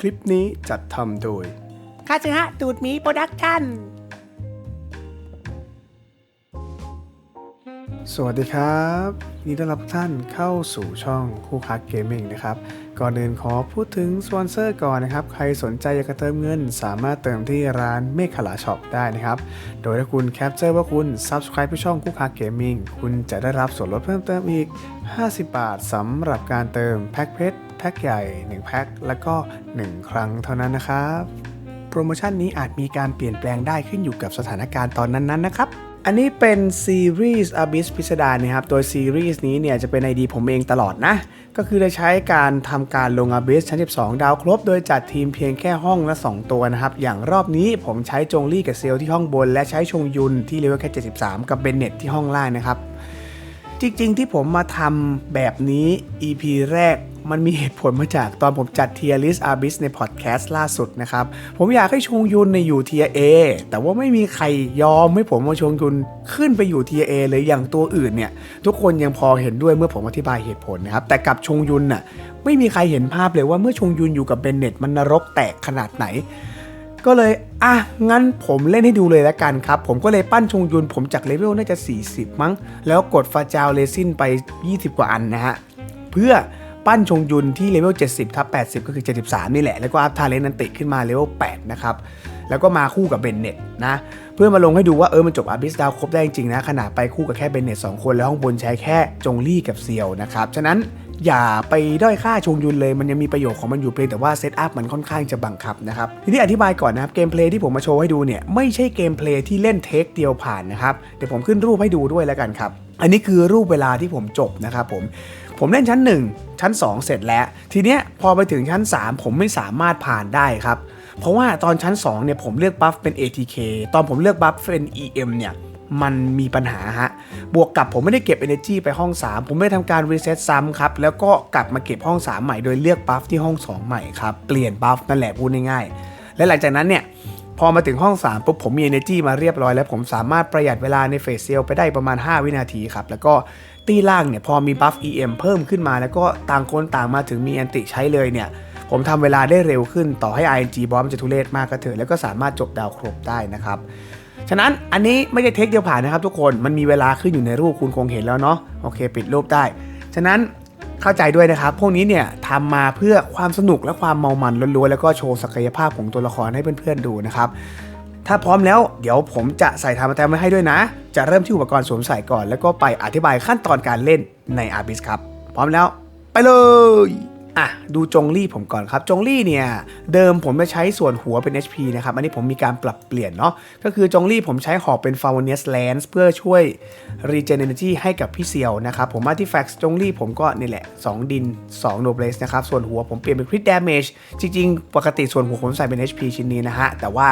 คลิปนี้จัดทำโดยคาสึฮะตูดหมีโปรดักชั่น สวัสดีครับยินดีต้อนรับทุกท่านเข้าสู่ช่องคู่คักเกมมิ่งนะครับ ก่อนอื่นขอพูดถึงสปอนเซอร์ก่อนนะครับ ใครสนใจอยากจะเติมเงิน สามารถเติมที่ร้านเมฆขลาช็อปได้นะครับ โดยถ้าคุณแคปเจอร์ว่าคุณ Subscribe ที่ช่องคู่คักเกมมิ่งคุณจะได้รับส่วนลดเพิ่มเติมอีก 50 บาทสำหรับการเติมแพ็คเพชร แพ็คใหญ่ 1 แพ็คแล้วก็ 1 ครั้งเท่านั้นนะครับ โปรโมชั่นนี้อาจมีการเปลี่ยนแปลงได้ขึ้นอยู่กับสถานการณ์ตอนนั้นๆนะครับอันนี้เป็นซีรีส์ Abyss พิสดารนะครับ โดยซีรีส์นี้เนี่ยจะเป็น ID ผมเองตลอดนะ ก็คือจะใช้การทำการลง Abyss ชั้น 12 ดาวครบ โดยจัดทีมเพียงแค่ห้องละ 2 ตัวนะครับ อย่างรอบนี้ผมใช้จงลี่กับเซลที่ห้องบน และใช้ชงยุนที่เลเวลแค่ 73 กับเบนเน็ตที่ห้องล่างนะครับ จริงๆที่ผมมาทำแบบนี้ EP แรก มันมีเหตุผลมาจากตอนผมจัด Tier List Abyss ในพอดแคสต์ล่าสุดนะครับ ผมอยากให้ชงยุนในอยู่ Tier A แต่ว่าไม่มีใครยอมให้ผมมาชงยุนขึ้นไปอยู่ Tier A เลยอย่างตัวอื่นเนี่ย ทุกคนยังพอเห็นด้วยเมื่อผมอธิบายเหตุผลนะครับ แต่กับชงยุนน่ะไม่มีใครเห็นภาพเลยว่าเมื่อชงยุนอยู่กับเบนเน็ตมันนรกแตกขนาดไหน ก็เลยอะงั้นผมเล่นให้ดูเลยแล้วกันครับ ผมก็เลยปั้นชงยุนผมจากเลเวลน่าจะ 40 มั้ง แล้วกดฟาจาวเลซินไป 20 กว่าอันนะฮะเพื่อ ปั้นชงยุนที่เลเวล 70ทับ80 ก็คือ 73 นี่แหละ แล้วก็อัพทาเลนนันติขึ้นมาเลเวล 8 นะครับ แล้วก็มาคู่กับเบนเน็ตนะ เพื่อมาลงให้ดูว่าเออมันจบอาบิสดาวครบได้จริงๆนะ ขนาดไปคู่กับแค่เบนเน็ต2คน แล้วห้องบนใช้แค่จงลี่กับเซียวนะครับ ฉะนั้น อย่าไปด้อยค่าชงยุนเลย มันยังมีประโยชน์ของมันอยู่เพียงแต่ว่าเซตอัพมันค่อนข้างจะบังคับนะครับทีนี้อธิบายก่อนนะครับเกมเพลย์ที่ผมมาโชว์ให้ดูเนี่ยไม่ใช่เกมเพลย์ที่เล่นเทคเดียวผ่านนะครับเดี๋ยวผมขึ้นรูปให้ดูด้วยแล้วกันครับอันนี้คือรูปเวลาที่ผมจบนะครับผมผมเล่นชั้น 1 ชั้น 2 เสร็จแล้ว ทีเนี้ยพอไปถึงชั้น 3 ผมไม่สามารถผ่านได้ครับ เพราะว่าตอนชั้น2เนี่ยผมเลือกบัฟเป็น ATK ตอนผมเลือกบัฟเป็น EM เนี่ย มันมีปัญหาฮะ บวกกับผมไม่ได้เก็บ Energy ไปห้อง 3 ผมไม่ได้ทำการรีเซ็ตซ้ำครับ แล้วก็กลับมาเก็บห้อง 3 ใหม่โดยเลือกบัฟที่ห้อง 2 ใหม่ครับ เปลี่ยนบัฟนั่นแหละพูดง่ายๆ และหลังจากนั้นเนี่ย พอมาถึงห้อง 3 ปุ๊บผมมี Energy มาเรียบร้อยแล้ว ผมสามารถประหยัดเวลาในเฟสเซลไปได้ประมาณ 5 วินาทีครับ แล้วก็ตีล่างเนี่ยพอมีบัฟ EM เพิ่มขึ้นมา แล้วก็ต่างคนต่างมาถึงมีแอนติใช้เลยเนี่ยผมทำเวลาได้เร็วขึ้นต่อให้ ING บอมจะทุเรศมากก็เถอะแล้วก็สามารถจบดาวครบได้นะครับ ฉะนั้นอันนี้ไม่ใช่เทคเดียวผ่านนะครับทุกคนมันมีเวลาขึ้นอยู่ในรูปคุณคงเห็นแล้วเนาะโอเค ปิดรูปได้ ฉะนั้นเข้าใจด้วยนะครับ พวกนี้เนี่ยทำมาเพื่อความสนุกและความเมามันล้วนๆแล้วก็โชว์ศักยภาพของตัวละครให้เพื่อนๆดูนะครับถ้าพร้อมแล้วเดี๋ยวผมจะใส่ทำแต้มไว้ให้ด้วยนะ จะเริ่มที่อุปกรณ์สวมใส่ก่อน แล้วก็ไปอธิบายขั้นตอนการเล่นใน a b i s ครับ พร้อมแล้ว ไปเลย อะดูจงลี่ผมก่อนครับ จงลี่เนี่ย เดิมผมจะใช้ส่วนหัวเป็น HP นะครับ อันนี้ผมมีการปรับเปลี่ยนเนาะก็คือจงลี่ผมใช้หอกเป็น f a u n i u s Lance เพื่อช่วย Regen Energy ให้กับพี่เซียวนะครับ ผมมาที่ Fax จงลี่ผมก็นี่แหละ 2 ดิน 2 Noblesse นะครับ ส่วนหัวผมเปลี่ยนเป็น Crit Damage จริง ๆ ปกติส่วนหัวผมใส่เป็น HP ชิ้นนี้นะฮะ แต่ว่า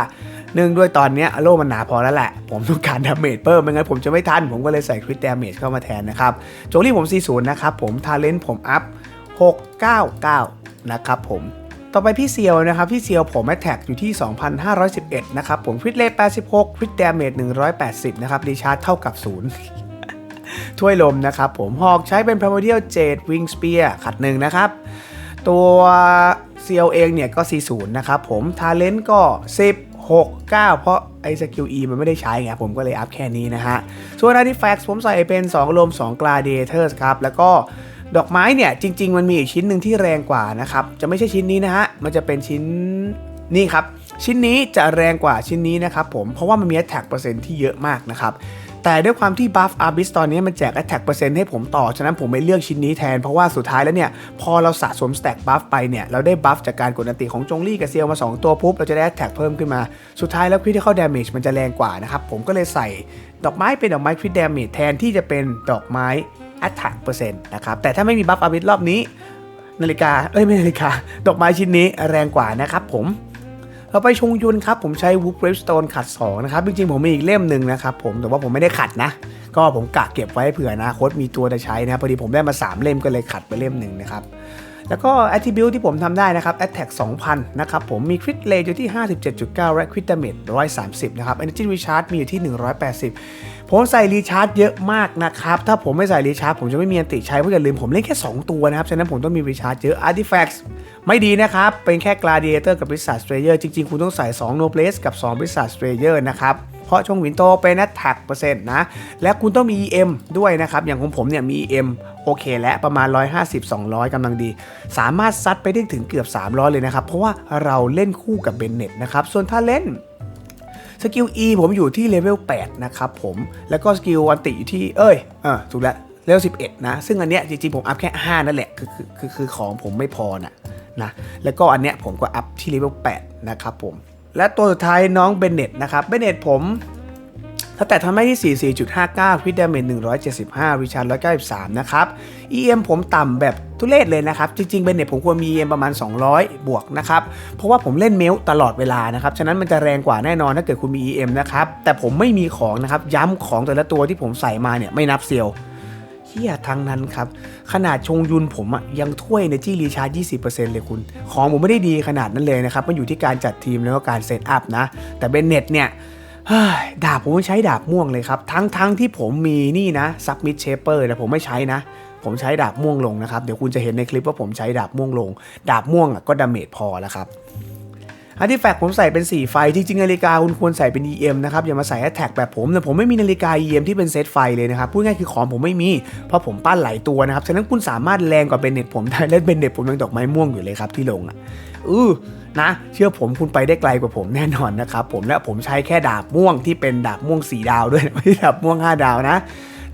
เนื่องด้วยตอนเนี้ยโล่มันหนาพอแล้วแหละ ผมต้องการดาเมจเพิ่มไม่งั้นผมจะไม่ทันผมก็เลยใส่ Crit Damage เข้ามาแทนนะครับจงลี่ผม40นะครับผม Talent ผมอัพ 699 นะครับผม ต่อไปพี่เซียวนะครับพี่เซียวผมแอตแท็กอยู่ที่ 2,511 นะครับผมคริตเลท86คริตดเมจ180 นะครับรีชาร์จเท่ากับ 0ถ้วยลมนะครับผมหอกใช้เป็น Primordial Jade Wing Spear ขัดหนึ่งนะครับ ตัวเซียวเองเนี่ยก็ 40 นะครับผมทาเลนต์ก็ 10 6 9 เพราะไอ้สกิล E มันไม่ได้ใช้ไงผมก็เลยอัพแค่นี้นะฮะ ส่วนอาร์ติแฟกซ์ผมใส่เป็น 2 ลม2 Gladiators ครับ แล้วก็ ดอกไม้เนี่ยจริง ๆ มันมีอีกชิ้นหนึ่งที่แรงกว่านะครับ จะไม่ใช่ชิ้นนี้นะฮะ มันจะเป็นชิ้นนี่ครับ ชิ้นนี้จะแรงกว่าชิ้นนี้นะครับผม เพราะว่ามันมี attack เปอร์เซ็นต์ที่เยอะมากนะครับ แต่ด้วยความที่บัฟอาร์บิสตอนนี้มันแจก attack เปอร์เซ็นต์ให้ผมต่อ ฉะนั้นผมไม่เลือกชิ้นนี้แทน เพราะว่าสุดท้ายแล้วเนี่ย พอเราสะสม stack buff ไปเนี่ย เราได้บัฟจากการกดอันติของจงลี่กับเซียวมา 2 ตัวปุ๊บ เราจะได้ attack เพิ่มขึ้นมา สุดท้ายแล้ว critical damage มันจะแรงกว่านะครับ ผมก็เลยใส่ดอกไม้เป็นดอกไม้ crit damage แทนที่จะเป็นดอกไม้ attack เปอร์เซ็นต์นะครับแต่ถ้าไม่มีบัฟอาร์บิสรอบนี้ นาฬิกา เอ้ย ไม่นาฬิกา ดอกไม้ชิ้นนี้แรงกว่านะครับผมเราไปชงยุนครับ ผมใช้วูฟเรสโตนขัด 2 นะครับ จริงๆ ผมมีอีกเล่มหนึ่งนะครับผมแต่ว่าผมไม่ได้ขัดนะ ก็ผมกะเก็บไว้เผื่อนาคตมีตัวจะใช้นะพอดีผมได้มา 3 เล่มก็เลยขัดไปเล่มหนึ่งนะครับแล้วก็ attribute ที่ผมทำได้นะครับ attack 2,000 นะครับ ผมมี crit rate อยู่ที่ 57.9 และ crit damage 130 นะครับ energy recharge มีอยู่ที่ 180 ผมใส่รีชาร์จเยอะมากนะครับ ถ้าผมไม่ใส่รีชาร์จผมจะไม่มีอันติใช้เพราะอย่าลืมผมเล่นแค่ 2 ตัวนะครับ ฉะนั้นผมต้องมีรีชาร์จเยอะ Artifacts ไม่ดีนะครับ เป็นแค่ Gladiator กับ Blizzard Strayer จริงๆ คุณต้องใส่2 Noblesse กับ2 Blizzard Strayer นะครับเพราะชงหวินโตเป็นนั t แท็กเปอร์เซ็นต์นะ และคุณต้องมี EM ด้วยนะครับ อย่างของผมเนี่ยมี EM โอเคและประมาณ 150-200กำลังดี สามารถซัดไปได้ถึงเกือบ 300 เลยนะครับ เพราะว่าเราเล่นคู่กับเบนเน็ตนะครับ ส่วนถ้าเล่น กิล E ผมอยู่ที่เลเวล8นะครับผม แล้วก็สกิลอันติอยู่ที่ เอ้ยเออถูกแล้วเลเวล11 นะ ซึ่งอันเนี้ยจริงๆ ผมอัพแค่ 5 นั่นแหละ คือคือคือของผมไม่พอนะนะ แล้วก็อันเนี้ยผมก็อัพที่เลเวล8นะครับผม และตัวสุดท้ายน้องเบนเน็ตนะครับ เบนเน็ตผม ถ้าแต่ทำได้ที่ 44.59ควิดดาเมจ175วิชาร์193 นะครับ EM ผมต่ำแบบทุเรศเลยนะครับ จริงๆเบนเน็ตผมควรมี EM ประมาณ 200 บวกนะครับ เพราะว่าผมเล่นเมลตลอดเวลานะครับ ฉะนั้นมันจะแรงกว่าแน่นอนถ้าเกิดคุณมี EM นะครับ แต่ผมไม่มีของนะครับ ย้ำของแต่ละตัวที่ผมใส่มาเนี่ยไม่นับเซียวเฮียทั้งนั้นครับ ขนาดชงยุนผมอะยังถ้วยในที่รีชาร์จ 20%เลยคุณ ของผมไม่ได้ดีขนาดนั้นเลยนะครับ มันอยู่ที่การจัดทีมแล้วก็การเซตอัพนะ แต่เบนเน็ตเนี่ย ดาบผมใช้ดาบม่วงเลยครับ ทั้งทั้งที่ผมมีนี่นะซับมิดเชเปอร์แต่ผมไม่ใช้นะ ผมใช้ดาบม่วงลงนะครับ เดี๋ยวคุณจะเห็นในคลิปว่าผมใช้ดาบม่วงลง ดาบม่วงก็ดาเมจพอแล้วครับ อันที่แฟกผมใส่เป็น4ไฟ จริงๆนาฬิกาคุณควรใส่เป็น EM นะครับ อย่ามาใส่แฮตแท็กแบบผมแต่ผมไม่มีนาฬิกา EM ที่เป็นเซตไฟเลยนะครับ พูดง่ายคือของผมไม่มี เพราะผมปั้นหลายตัวนะครับ ฉะนั้นคุณสามารถแรงกว่าเบนเน็ตผมได้และเบนเน็ตผมยังดอกไม้ม่วงอยู่เลยครับที่ลงอะอือนะเชื่อผมคุณไปได้ไกลกว่าผมแน่นอนนะครับผมและผมใช้แค่ดาบม่วงที่เป็นดาบม่วง4ดาวด้วยไม่ใช่ดาบม่วง 5 ดาวนะ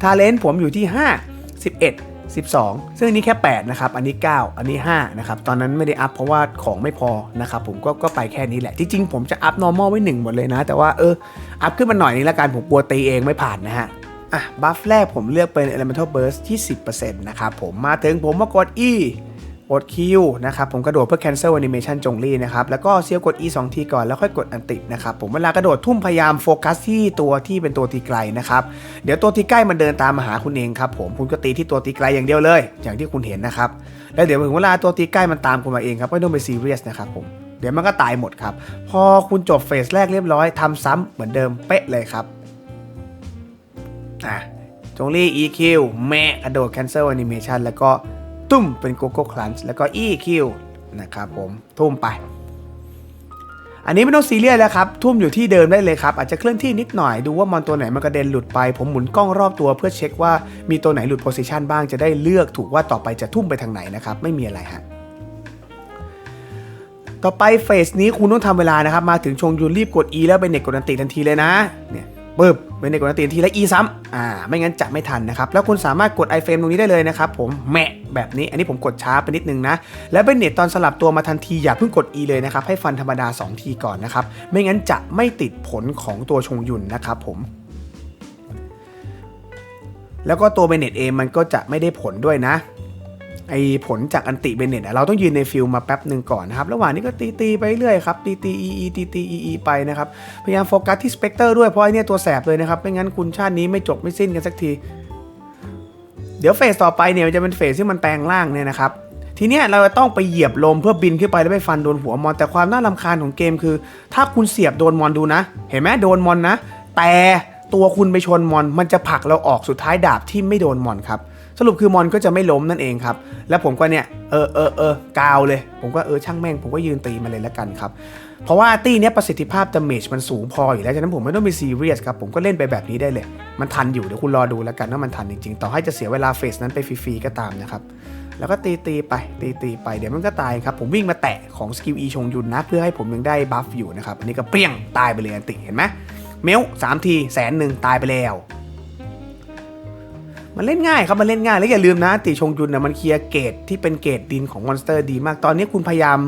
ทาเลนต์ผมอยู่ที่ 5 11 12 ซึ่งอันนี้แค่ 8 นะครับ อันนี้ 9 อันนี้ 5 นะครับ ตอนนั้นไม่ได้อัพเพราะว่าของไม่พอนะครับ ผมก็ก็ไปแค่นี้แหละ จริงๆ ผมจะอัพ normal ไว้ 1 หมดเลยนะ แต่ว่าเออ อัพขึ้นมาหน่อยนึงละกัน ผมกลัวตีเองไม่ผ่านนะฮะ อะ บัฟแรกผมเลือกเป็น elemental burst ที่ 10%นะครับผม มาถึงผมมากด E กด Q นะครับผมกระโดดเพื่อ cancel animation จงลี่นะครับแล้วก็เซียวกด E 2 ทีก่อนแล้วค่อยกดอันตินะครับผมเวลากระโดดทุ่มพยายามโฟกัสที่ตัวที่เป็นตัวตีไกลนะครับเดี๋ยวตัวตีใกล้มันเดินตามมาหาคุณเองครับผมคุณก็ตีที่ตัวตีไกลอย่างเดียวเลย อย่างที่คุณเห็นนะครับแล้วเดี๋ยวถึงเวลาตัวตีใกล้มันตามคุณมาเองครับไม่ต้องไปซีเรียสนะครับผมเดี๋ยวมันก็ตายหมดครับพอคุณจบเฟสแรกเรียบร้อยทำซ้ำเหมือนเดิมเป๊ะเลยครับอะจงลี่ EQ แม่กระโดด cancel animation แล้วก็ ตุ้มเป็นโกโก้คลันช์แล้วก็ EQ นะครับผมทุ่มไป อันนี้ไม่ต้องซีเรียสแล้วครับ ทุ่มอยู่ที่เดิมได้เลยครับ อาจจะเคลื่อนที่นิดหน่อยดูว่ามอนตัวไหนมันกระเด็นหลุดไป ผมหมุนกล้องรอบตัวเพื่อเช็คว่ามีตัวไหนหลุดโพซิชันบ้างจะได้เลือกถูกว่าต่อไปจะทุ่มไปทางไหนนะครับไม่มีอะไรฮะต่อไปเฟสนี้คุณต้องทำเวลานะครับ มาถึงชงยุนรีบกด E แล้วเป็นเน็ตกดอันติทันทีเลยนะเนี่ย ปึ๊บเป็นเน็ตกดนติทันทีแล้ว E ซ้ำอ่า ไม่งั้นจะไม่ทันนะครับ แล้วคุณสามารถกด iframe ตรงนี้ได้เลยนะครับผมแมะแบบนี้ อันนี้ผมกดช้าไปนิดนึงนะ แล้วเป็นเน็ตตอนสลับตัวมาทันทีอย่าเพิ่งกด E เลยนะครับ ให้ฟันธรรมดา 2 ทีก่อนนะครับ ไม่งั้นจะไม่ติดผลของตัวชงยุนนะครับผมแล้วก็ตัวเบเน็ตเองมันก็จะไม่ได้ผลด้วยนะ ไอผลจากอันติเบเนตเราต้องยืนในฟิลมาแป๊บหนึ่งก่อนนะครับ ระหว่างนี้ก็ตีตีๆไปเรื่อยครับ ตีตีอีอีตีตีอีอีไปนะครับ พยายามโฟกัสที่สเปกเตอร์ด้วย เพราะไอเนี่ยตัวแสบเลยนะครับ ไม่งั้นคุณชาตินี้ไม่จบไม่สิ้นกันสักที เดี๋ยวเฟสต่อไปเนี่ยจะเป็นเฟสที่มันแปลงร่างเนี่ยนะครับทีเนี้ยเราจะต้องไปเหยียบลมเพื่อบินขึ้นไปแล้วไปฟันโดนหัวมอนแต่ความน่ารำคาญของเกมคือ ถ้าคุณเสียบโดนมอนดูนะ เห็นไหมโดนมอนนะ แต่ตัวคุณไปชนมอนมันจะผลักเราออกสุดท้ายดาบที่ไม่โดนมอนครับ สรุปคือมอนก็จะไม่ล้มนั่นเองครับ แล้วผมก็เนี่ยเออเออเออกาวเลย ผมก็เออช่างแม่ง ผมก็ยืนตีมาเลยแล้วกันครับ เพราะว่าตีเนี้ยประสิทธิภาพดาเมจมันสูงพออยู่แล้ว ฉะนั้นผมไม่ต้องไปซีเรียสครับ ผมก็เล่นไปแบบนี้ได้เลย มันทันอยู่เดี๋ยวคุณรอดูแล้วกันว่ามันทันจริงๆ ต่อให้จะเสียเวลาเฟสนั้นไปฟรีๆก็ตามนะครับแล้วก็ตีตีๆไปตีตีๆไปเดี๋ยวมันก็ตายครับ ผมวิ่งมาแตะของสกิลอีชงยุนนะ เพื่อให้ผมยังได้บัฟอยู่นะครับอันนี้ก็เปรี้ยงตายไปเลยอันติเห็นไหมเมลสามทีแสนหนึ่งตายไปแล้ว มันเล่นง่ายครับ มันเล่นง่าย แล้วอย่าลืมนะติชงยุนนะมันเคลียร์เกตที่เป็นเกตดินของมอนสเตอร์ดีมาก ตอนนี้คุณพยายาม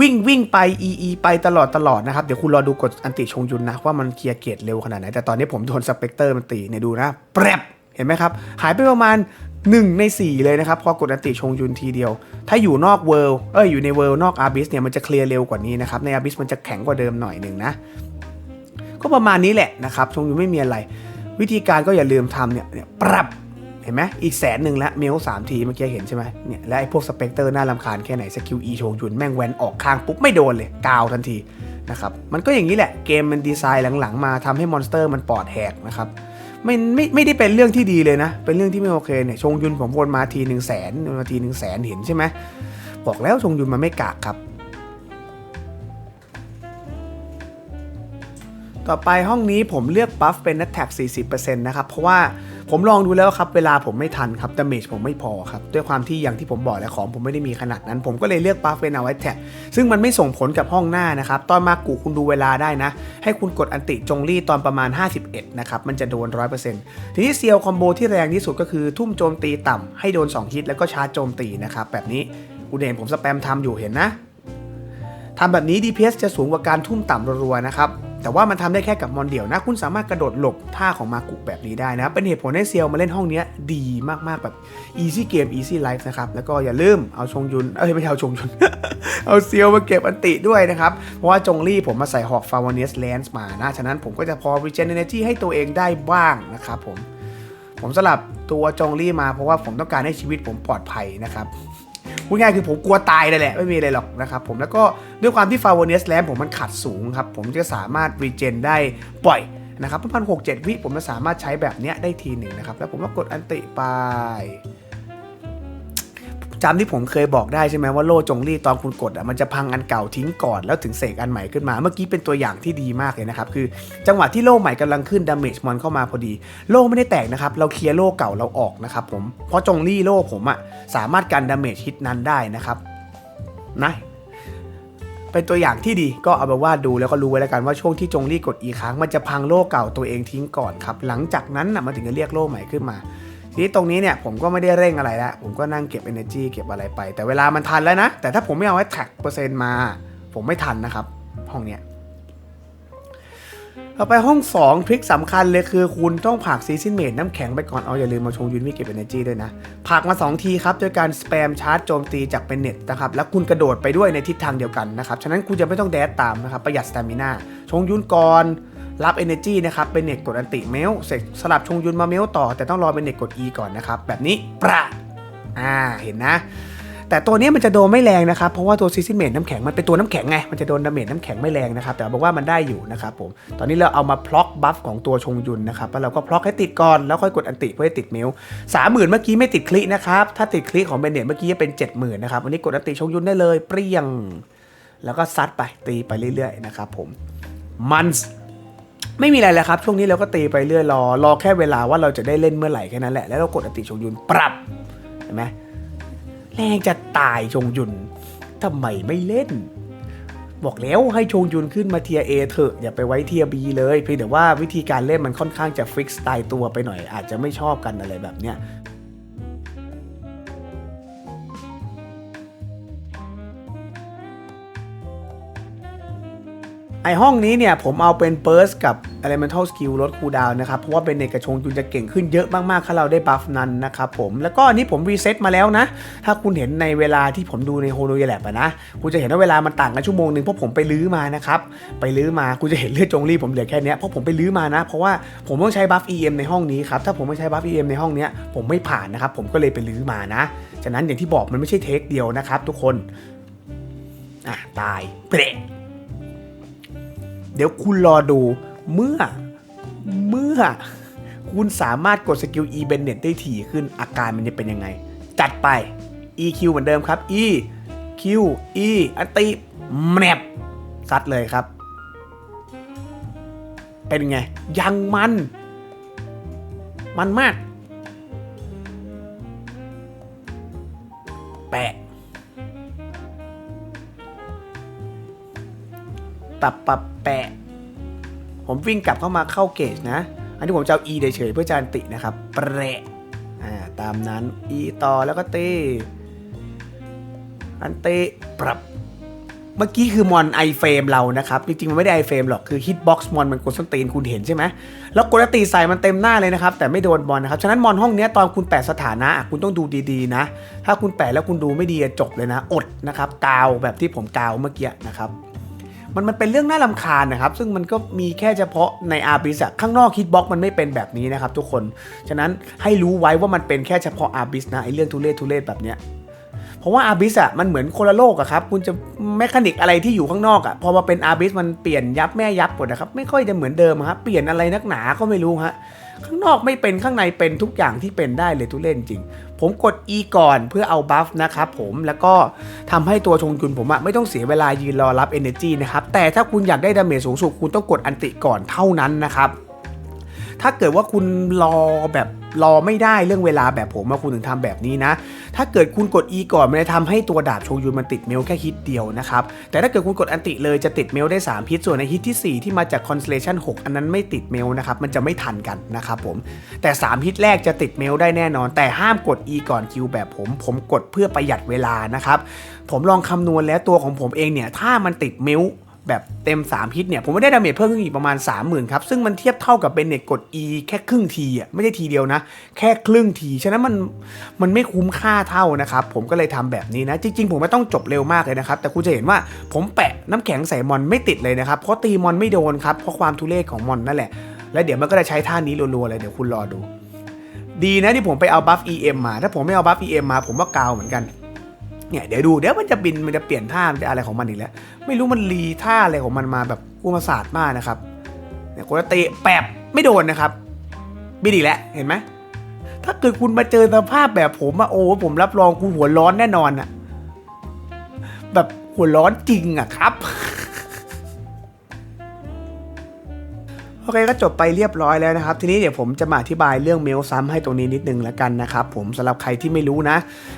วิ่งวิ่งไป อีอีไปตลอดตลอดนะครับ เดี๋ยวคุณรอดูกดอันติชงยุนนะ ว่ามันเคลียร์เกตเร็วขนาดไหน แต่ตอนนี้ผมโดนสเปกเตอร์มันตีเนี่ยดูนะ แปรบเห็นไหมครับ หายไปประมาณ 1 ใน 4 เลยนะครับ พอกดอันติชงยุนทีเดียว ถ้าอยู่นอกเวิลด์เอ้ยอยู่ในเวิลด์นอกอาบิสเนี่ยมันจะเคลียร์เร็วกว่านี้นะครับ ในอาบิสมันจะแข็งกว่าเดิมหน่อยหนึ่งนะก็ประมาณนี้แหละนะครับชงยุนไม่มีอะไร วิธีการก็อย่าลืมทำเนี่ยเนี่ยปรับเห็นไหมอีกแสนหนึ่งละเมลสามทีเมื่อกี้เห็นใช่ไหมเนี่ยและไอ้พวกสเปกเตอร์น่าลำคาญแค่ไหนสกิลอีโชงจุนแม่งแวนออกข้างปุ๊บไม่โดนเลย กาวทันทีนะครับมันก็อย่างนี้แหละเกมมันดีไซน์หลังๆ มาทำให้มอนสเตอร์มันปอดแหกนะครับไม่ไม่ไม่ได้เป็นเรื่องที่ดีเลยนะ เป็นเรื่องที่ไม่โอเคเนี่ยชงยุนผมวนมาทีหนึ่งแสนมาทีหนึ่งแสนเห็นใช่ไหมบอกแล้วชงยุนมันไม่กากครับ ต่อไปห้องนี้ผมเลือกบัฟเป็นนั t แท็ก40%นะครับ เพราะว่าผมลองดูแล้วครับ เวลาผมไม่ทันครับดาเมจผมไม่พอครับ ด้วยความที่อย่างที่ผมบอกแล้วของผมไม่ได้มีขนาดนั้น ผมก็เลยเลือกบัฟเป็นเอาไว้แท็กซึ่งมันไม่ส่งผลกับห้องหน้านะครับ ตอนมากูคุณดูเวลาได้นะ ให้คุณกดอันติจงรี่ตอนประมาณ 51 นะครับ มันจะโดน 100%ทีนี้เซียวคอมโบที่แรงที่สุดก็คือทุ่มโจมตีต่ำให้โดน 2 ฮิตแล้วก็ชาร์จโจมตีนะครับแบบนี้คุเห็นผมสแปมทำอยู่เห็นนะทำแบบนี้ DPS จะสูงกว่าการทุ่มต่ำรัวๆนะครับ แต่ว่ามันทำได้แค่กับมอนเดี่ยวนะ คุณสามารถกระโดดหลบท่าของมากุแบบนี้ได้นะ เป็นเหตุผลให้เซียวมาเล่นห้องนี้ดีมากๆแบบ easy game easy life นะครับ แล้วก็อย่าลืมเอาชงยุน เอ้ยไม่ใช่เอาชงยุน เอาเซียวมาเก็บอันติด้วยนะครับ เพราะว่าจงลี่ผมมาใส่หอกฟาวเนสแลนส์มานะ ฉะนั้นผมก็จะพอ regen energy ให้ตัวเองได้บ้างนะครับผม ผมสลับตัวจงลี่มาเพราะว่าผมต้องการให้ชีวิตผมปลอดภัยนะครับ พูดง่ายคือผมกลัวตายเลยแหละ ไม่มีอะไรหรอกนะครับผมแล้วก็ด้วยความที่ฟาวเนสแลมผมมันขัดสูงครับ ผมจะสามารถรีเจนได้ปล่อยนะครับประมาณหกเจ็ดวิผมจะสามารถใช้แบบเนี้ยได้ทีหนึ่งนะครับ แล้วผมก็กดอันติไป จำที่ผมเคยบอกได้ใช่ไหมว่าโล่จงรี่ตอนคุณกดอะมันจะพังอันเก่าทิ้งก่อนแล้วถึงเสกอันใหม่ขึ้นมา เมื่อกี้เป็นตัวอย่างที่ดีมากเลยนะครับ คือจังหวะที่โล่ใหม่กำลังขึ้นดาเมจมอนเข้ามาพอดี โล่ไม่ได้แตกนะครับ เราเคลียร์โล่เก่าเราออกนะครับผมเพราะจงรี่โล่ผมอะสามารถกันดาเมจฮิตนั้นได้นะครับนะเป็นตัวอย่างที่ดีก็เอาไปว่าดูแล้วก็รู้ไว้แล้วกันว่าช่วงที่จงรี่กดอีกครั้งมันจะพังโล่เก่าตัวเองทิ้งก่อนครับหลังจากนั้นนะมันถึงจะเรียกโล่ใหม่ขึ้นมา ทีนี้ตรงนี้เนี่ยผมก็ไม่ได้เร่งอะไรแล้วผมก็นั่งเก็บ energy เก็บอะไรไป แต่เวลามันทันแล้วนะ แต่ถ้าผมไม่เอาไว้แท็กเปอร์เซ็นต์มา ผมไม่ทันนะครับห้องเนี้ยต่อไปห้อง 2 ทริคสำคัญเลยคือคุณต้องผักซีซินเมดน้ำแข็งไปก่อน เอาอย่าลืมมาชงยุนวิเก็บ energy ด้วยนะ ผักมา 2 ทีครับด้วยการสแปมชาร์จโจมตีจากเป็นเน็ตนะครับ แล้วคุณกระโดดไปด้วยในทิศทางเดียวกันนะครับ ฉะนั้นคุณจะไม่ต้องแดดตามนะครับ ประหยัดสตามิน่าชงยุนก่อน รับ Energy นะครับเป็นเน็ตกดอันติเมลเสร็จสลับชงยุนมาเมลต่อ แต่ต้องรอเป็นเน็ตกด E ก่อนนะครับ แบบนี้ประอ่าเห็นนะ แต่ตัวนี้มันจะโดนไม่แรงนะครับ เพราะว่าตัวซิซิเมตน้ำแข็งมันเป็นตัวน้ำแข็งไง มันจะโดนดาเมจน้ำแข็งไม่แรงนะครับ แต่บอกว่ามันได้อยู่นะครับผม ตอนนี้เราเอามาพล็อกบัฟของตัวชงยุนนะครับ แล้วเราก็พล็อกให้ติดก่อนแล้วค่อยกดอันติเพื่อให้ติดเมลสามหมื่นเมื่อกี้ไม่ติดคลินะครับ ถ้าติดคลิของเบนเน็ตเมื่อกี้จะเป็นเจ็ดหมื่นนะครับ วันนี้กดอันติชงยุนได้เลย เปรี้ยง แล้วก็ซัดไปตีไปเรื่อยๆนะครับผมมันส์ ไม่มีอะไรแล้วครับ ช่วงนี้เราก็ตีไปเรื่อยรอ รอแค่เวลาว่าเราจะได้เล่นเมื่อไหร่แค่นั้นแหละ แล้วเรากดอติชงยุนปรับ เห็นไหมแรงจะตายชงยุนทำไมไม่เล่น บอกแล้วให้ชงยุนขึ้นมาเทียเอเถอะ อย่าไปไว้เทียบีเลยเพียงแต่ว่าวิธีการเล่นมันค่อนข้างจะฟิกสไตล์ตัวไปหน่อยอาจจะไม่ชอบกันอะไรแบบเนี้ย ไอห้องนี้เนี่ยผมเอาเป็นเบิร์สกับ Elemental Skill ลดคูดาวนะครับ เพราะว่าเป็นเนกระชงจุนจะเก่งขึ้นเยอะมากๆถ้าเราได้บัฟนั้นนะครับผมแล้วก็อันนี้ผมรีเซ็ตมาแล้วนะ ถ้าคุณเห็นในเวลาที่ผมดูในโฮโลยแลบนะ คุณจะเห็นว่าเวลามันต่างกันชั่วโมงหนึ่งเพราะผมไปลื้อมานะครับ ไปลื้อมาคุณจะเห็นเลือดจงรีผมเหลือแค่นี้เพราะผมไปลื้อมานะ เพราะว่าผมต้องใช้บัฟ EM ในห้องนี้ครับถ้าผมไม่ใช้บัฟ EM ในห้องนี้ผมไม่ผ่านนะครับผมก็เลยไปลื้อมานะฉะนั้นอย่างที่บอกมันไม่ใช่เทคเดียวนะครับทุกคนอะตายเปร เดี๋ยวคุณรอดูเมื่อเมื่อคุณสามารถกดสกิล E b e n n e t ได้ถี่ขึ้นอาการมันจะเป็นยังไง จัดไป EQ เหมือนเดิมครับ E Q E อันติแมปซัดเลยครับ เป็นไง ยังมัน มันมาก แปะปับปับแปะ ผมวิ่งกลับเข้ามาเข้าเกจนะ อันนี้ผมจะเอา E เฉยเพื่อจานตินะครับแปะอ่าตามนั้น E ต่อแล้วก็ตีอันตีปรับ เมื่อกี้คือมอนไอเฟรมเรานะครับ จริงๆ มันไม่ได้ไอเฟรมหรอก คือฮิตบ็อกซ์มอนมันกดส้นตีนคุณเห็นใช่ไหม แล้วกดตีใส่มันเต็มหน้าเลยนะครับ แต่ไม่โดนบอลนะครับ ฉะนั้นมอนห้องนี้ตอนคุณแปะสถานะ คุณต้องดูดีๆนะ ถ้าคุณแปะแล้วคุณดูไม่ดีจบเลยนะ อดนะครับ กาวแบบที่ผมกาวเมื่อกี้นะครับ มันมันเป็นเรื่องน่าลำคาญนะครับ ซึ่งมันก็มีแค่เฉพาะในอาร์บิสข้างนอกฮิตบ็อกมันไม่เป็นแบบนี้นะครับทุกคน ฉะนั้นให้รู้ไว้ว่ามันเป็นแค่เฉพาะอาร์บิสนะไอเรื่องทุเรศทุเรศแบบเนี้ยเพราะว่าอาบิสอะมันเหมือนคนละโลกอะครับ คุณจะแมคานิกอะไรที่อยู่ข้างนอกอะพอมาเป็นอาบิสมันเปลี่ยนยับแม่ยับหมดนะครับ ไม่ค่อยจะเหมือนเดิมครับเปลี่ยนอะไรนักหนาก็ไม่รู้ฮะข้างนอกไม่เป็นข้างในเป็นทุกอย่างที่เป็นได้เลยทุเล่นจริง ผมกด E ก่อนเพื่อเอาบัฟนะครับผมแล้วก็ทำให้ตัวชงจุนผมอะไม่ต้องเสียเวลายืนรอรับ Energy นะครับ แต่ถ้าคุณอยากได้ดาเมจสูงสุดคุณต้องกดอันติก่อนเท่านั้นนะครับ ถ้าเกิดว่าคุณรอแบบ รอไม่ได้เรื่องเวลาแบบผมว่าคุณถึงทำแบบนี้นะ ถ้าเกิดคุณกด E ก่อนมันจะทำให้ตัวดาบโชยุนมันติดเมลแค่ฮิตเดียวนะครับ แต่ถ้าเกิดคุณกดอันติเลยจะติดเมลได้ 3 ฮิตส่วนในฮิตที่ 4 ที่มาจาก Constellation 6 อันนั้นไม่ติดเมลนะครับ มันจะไม่ทันกันนะครับผม แต่ 3 ฮิตแรกจะติดเมลได้แน่นอน แต่ห้ามกด E ก่อนคิวแบบผม ผมกดเพื่อประหยัดเวลานะครับ ผมลองคำนวณแล้วตัวของผมเองเนี่ย ถ้ามันติดเมล แบบเต็ม 3 ฮิตเนี่ย ผมไม่ได้ดาเมจเพิ่มขึ้นอีกประมาณ 30,000 ครับ ซึ่งมันเทียบเท่ากับเบนเน็ตกด E แค่ครึ่งทีอะไม่ใช่ทีเดียวนะ แค่ครึ่งที ฉะนั้นมันมันไม่คุ้มค่าเท่านะครับ ผมก็เลยทำแบบนี้นะ จริง ๆ ผมไม่ต้องจบเร็วมากเลยนะครับ แต่คุณจะเห็นว่าผมแปะน้ำแข็งใส่มอนไม่ติดเลยนะครับ เพราะตีมอนไม่โดนครับเพราะความทุเรศของมอนนั่นแหละ แล้วเดี๋ยวมันก็จะใช้ท่านี้รัวๆเลยเดี๋ยวคุณรอดู ดีนะที่ผมไปเอาบัฟ EM มา ถ้าผมไม่เอาบัฟ EM มา ผมว่ากาวเหมือนกัน เนี่ยเดี๋ยวดูเดี๋ยวมันจะบินมันจะเปลี่ยนท่ามันจะอะไรของมันอีกแล้ว ไม่รู้มันรีท่าอะไรของมันมาแบบอุมาศาสตร์มากนะครับเนี่ยคนเตะแปบไม่โดนนะครับ บินอีกแล้วเห็นไหมถ้าเกิดคุณมาเจอสภาพแบบผมอะโอ้ผมรับรองคุณหัวร้อนแน่นอนอะแบบหัวร้อนจริงอะครับ โอเคก็จบไปเรียบร้อยแล้วนะครับ ทีนี้เดี๋ยวผมจะมาอธิบายเรื่องเมลซ้ำให้ตรงนี้นิดนึงแล้วกันนะครับผมสำหรับใครที่ไม่รู้นะ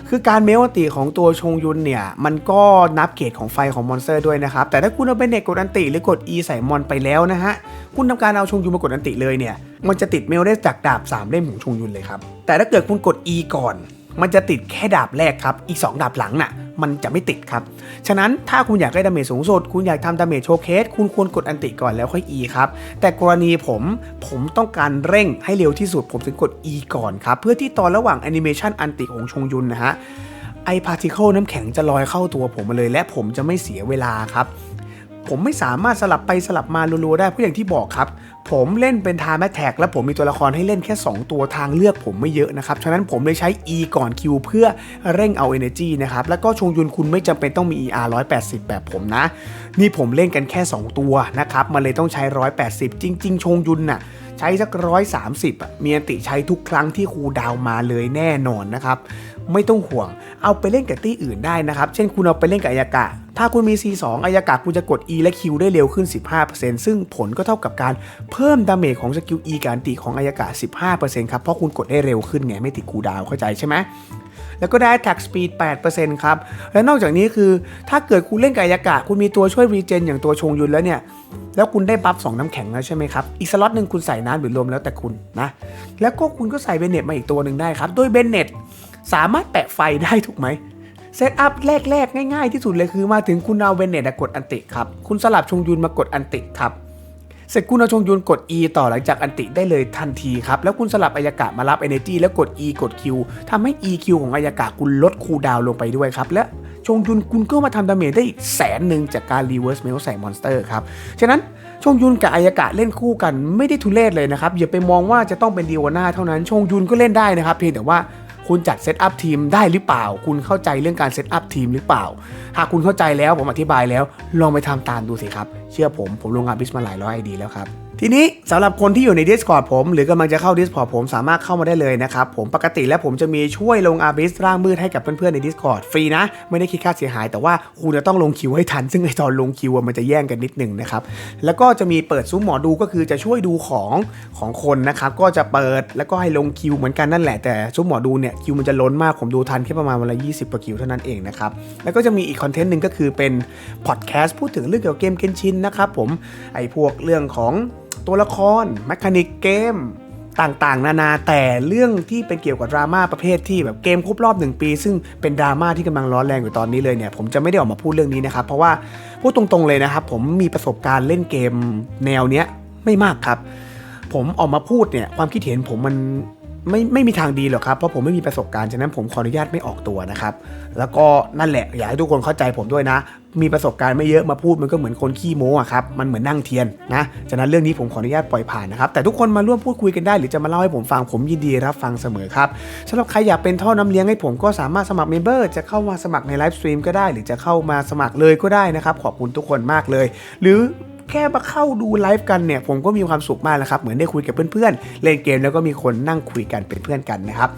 คือการเมลอันติของตัวชงยุนเนี่ย มันก็นับเกรดของไฟของมอนสเตอร์ด้วยนะครับ แต่ถ้าคุณเอาเป็นเด็กกดอันติหรือกด E ใส่มอนไปแล้วนะฮะ คุณทำการเอาชงยุนมากดอันติเลยเนี่ย มันจะติดเมลได้จากดาบ3เล่มของชงยุนเลยครับ แต่ถ้าเกิดคุณกด E ก่อน มันจะติดแค่ดาบแรกครับ อีก 2 ดาบหลังน่ะ มันจะไม่ติดครับ ฉะนั้นถ้าคุณอยากได้ดาเมจสูงสุด คุณอยากทำดาเมจโชว์เคส คุณควรกดอันติก่อนแล้วค่อย E ครับ แต่กรณีผมผมต้องการเร่งให้เร็วที่สุด ผมถึงกด E ก่อนครับ เพื่อที่ตอนระหว่างแอนิเมชันอันติของชงยุนนะฮะไอพาร์ติเคิลน้ำแข็งจะลอยเข้าตัวผมมาเลย และผมจะไม่เสียเวลาครับ ผมไม่สามารถสลับไปสลับมารัวๆได้เพราะอย่างที่บอกครับ ผมเล่นเป็นทาแมทแท็กและผมมีตัวละครให้เล่นแค่ 2 ตัวทางเลือกผมไม่เยอะนะครับ ฉะนั้นผมเลยใช้ E ก่อน Q เพื่อเร่งเอา Energy นะครับ แล้วก็ชงยุนคุณไม่จำเป็นต้องมี ER 180 แบบผมนะ นี่ผมเล่นกันแค่ 2 ตัวนะครับ มันเลยต้องใช้ 180 จริง ๆ ชงยุนน่ะ ใช้สัก130อะมีอันติใช้ทุกครั้งที่ครูดาวมาเลยแน่นอนนะครับ ไม่ต้องห่วง เอาไปเล่นกับตี้อื่นได้นะครับ เช่นคุณเอาไปเล่นกับอายากะ ถ้าคุณมี C2 อายากะคุณจะกด E และ Q ได้เร็วขึ้น 15%ซึ่งผลก็เท่ากับการเพิ่มดาเมจของสกิล E กับอันติของอายากะ 15%ครับ เพราะคุณกดได้เร็วขึ้นไงไม่ติดคูดาวเข้าใจใช่ไหม แล้วก็ได้ attack speed 8%ครับ และนอกจากนี้คือถ้าเกิดคุณเล่นกับอายากะ คุณมีตัวช่วย regen อย่างตัวชงยุนแล้วเนี่ย แล้วคุณได้บัฟ2น้ำแข็งแล้วใช่ไหมครับ อีกสล็อตหนึ่งคุณใส่น้ำหรือลมแล้วแต่คุณนะ แล้วก็คุณก็ใส่เบนเน็ตมาอีกตัวหนึ่งได้ครับ โดยเบนเน็ตสามารถแปะไฟได้ถูกไหมเซตอัพแรกๆ ง่ายๆ ที่สุดเลยคือมาถึงคุณเอาเบนเน็ตกดอันติครับ คุณสลับชงยุนมากดอันติครับ เสร็จคุณเอาชงยุนกด E ต่อหลังจากอันติได้เลยทันทีครับ แล้วคุณสลับอายากะมารับ Energy แล้วกด E กด Q ทำให้ EQ ของอายากะคุณลดคูลดาวลงไปด้วยครับ และชงยุนคุณก็มาทำดาเมจได้อีกแสนหนึ่งจากการ Reverse Mail ใส่มอนสเตอร์ครับ ฉะนั้นชงยุนกับอายากะเล่นคู่กันไม่ได้ทุเรศเลยนะครับ อย่าไปมองว่าจะต้องเป็นดีวาน่าเท่านั้น ชงยุนก็เล่นได้นะครับเพียงแต่ว่าคุณจัดเซตอัพทีมได้หรือเปล่า คุณเข้าใจเรื่องการเซตอัพทีมหรือเปล่า หากคุณเข้าใจแล้วผมอธิบายแล้ว ลองไปทำตามดูสิครับ เชื่อผมผมลงงานบิสมาหลายร้อยไอดีแล้วครับ ทีนี้สำหรับคนที่อยู่ใน Discord ผม หรือกำลังจะเข้า Discord ผมสามารถเข้ามาได้เลยนะครับผมปกติแล้วผมจะมีช่วยลงอาบิสร่างมืดให้กับเพื่อนๆใน Discord ฟรีนะ ไม่ได้คิดค่าเสียหาย แต่ว่าคุณจะต้องลงคิวให้ทัน ซึ่งไอตอนลงคิวมันจะแย่งกันนิดหนึ่งนะครับแล้วก็จะมีเปิดซุ้มหมอดูก็คือจะช่วยดูของของคนนะครับก็จะเปิดแล้วก็ให้ลงคิวเหมือนกันนั่นแหละแต่ซุ้มหมอดูเนี่ยคิวมันจะล้นมากผมดูทันแค่ประมาณวันละ20กว่าคิวเท่านั้นเองนะครับแล้วก็จะมีอีกคอนเทนต์หนึ่งก็คือเป็นพอดแคสต์พูดถึงเรื่องเกี่ยวกับเกมเกนชินนะครับผมไอพวกเรื่องของ ตัวละครแมคานิกเกมต่างๆ นานาแต่เรื่องที่เป็นเกี่ยวกับดราม่าประเภทที่แบบเกมครบรอบ 1 ปี ซึ่งเป็นดราม่าที่กำลังร้อนแรงอยู่ตอนนี้เลยเนี่ยผมจะไม่ได้ออกมาพูดเรื่องนี้นะครับ เพราะว่าพูดตรงๆเลยนะครับ ผมมีประสบการณ์เล่นเกมแนวเนี้ยไม่มากครับ ผมออกมาพูดเนี่ยความคิดเห็นผมมัน ไม่ไม่มีทางดีหรอกครับเพราะผมไม่มีประสบการณ์ฉะนั้นผมขออนุญาตไม่ออกตัวนะครับ แล้วก็นั่นแหละอยากให้ทุกคนเข้าใจผมด้วยนะ มีประสบการณ์ไม่เยอะมาพูดมันก็เหมือนคนขี้โม้อะครับมันเหมือนนั่งเทียนนะฉะนั้นเรื่องนี้ผมขออนุญาตปล่อยผ่านนะครับแต่ทุกคนมาร่วมพูดคุยกันได้ หรือจะมาเล่าให้ผมฟังผมยินดีรับฟังเสมอครับสำหรับใครอยากเป็นท่อน้ำเลี้ยงให้ผมก็สามารถสมัครเมมเบอร์จะเข้ามาสมัครในไลฟ์สตรีมก็ได้ หรือจะเข้ามาสมัครเลยก็ได้นะครับขอบคุณทุกคนมากเลย หรือ แค่มาเข้าดูไลฟ์กันเนี่ยผมก็มีความสุขมากแล้วครับ เหมือนได้คุยกับเพื่อนๆ เล่นเกมแล้วก็มีคนนั่งคุยกันเป็นเพื่อนกันนะครับ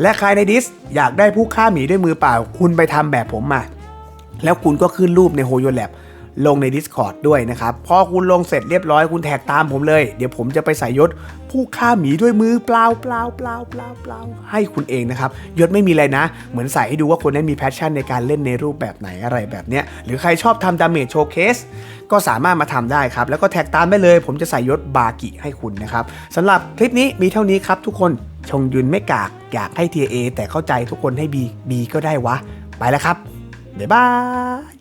และใครในดิสอยากได้ผู้ฆ่าหมีด้วยมือเปล่า คุณไปทำแบบผมมา แล้วคุณก็ขึ้นรูปในโฮโยแลบลงใน Discord ด้วยนะครับ พอคุณลงเสร็จเรียบร้อยคุณแท็กตามผมเลย เดี๋ยวผมจะไปใส่ยศ ผู้ฆ่าหมีด้วยมือเปล่าเปล่าเปล่าเปล่าเปล่าให้คุณเองนะครับ ยศไม่มีอะไรนะ เหมือนใส่ให้ดูว่าคนนั้นมีแพชชั่นในการเล่นในรูปแบบไหนอะไรแบบเนี้ย หรือใครชอบทำดาเมจโชว์เคส ก็สามารถมาทำได้ครับ แล้วก็แท็กตามได้เลย ผมจะใส่ยศบากิให้คุณนะครับสำหรับคลิปนี้มีเท่านี้ครับทุกคนชงยุนไม่กากอยากให้ TA แต่เข้าใจทุกคนให้ B B ก็ได้วะ ไปแล้วครับบ๊ายบาย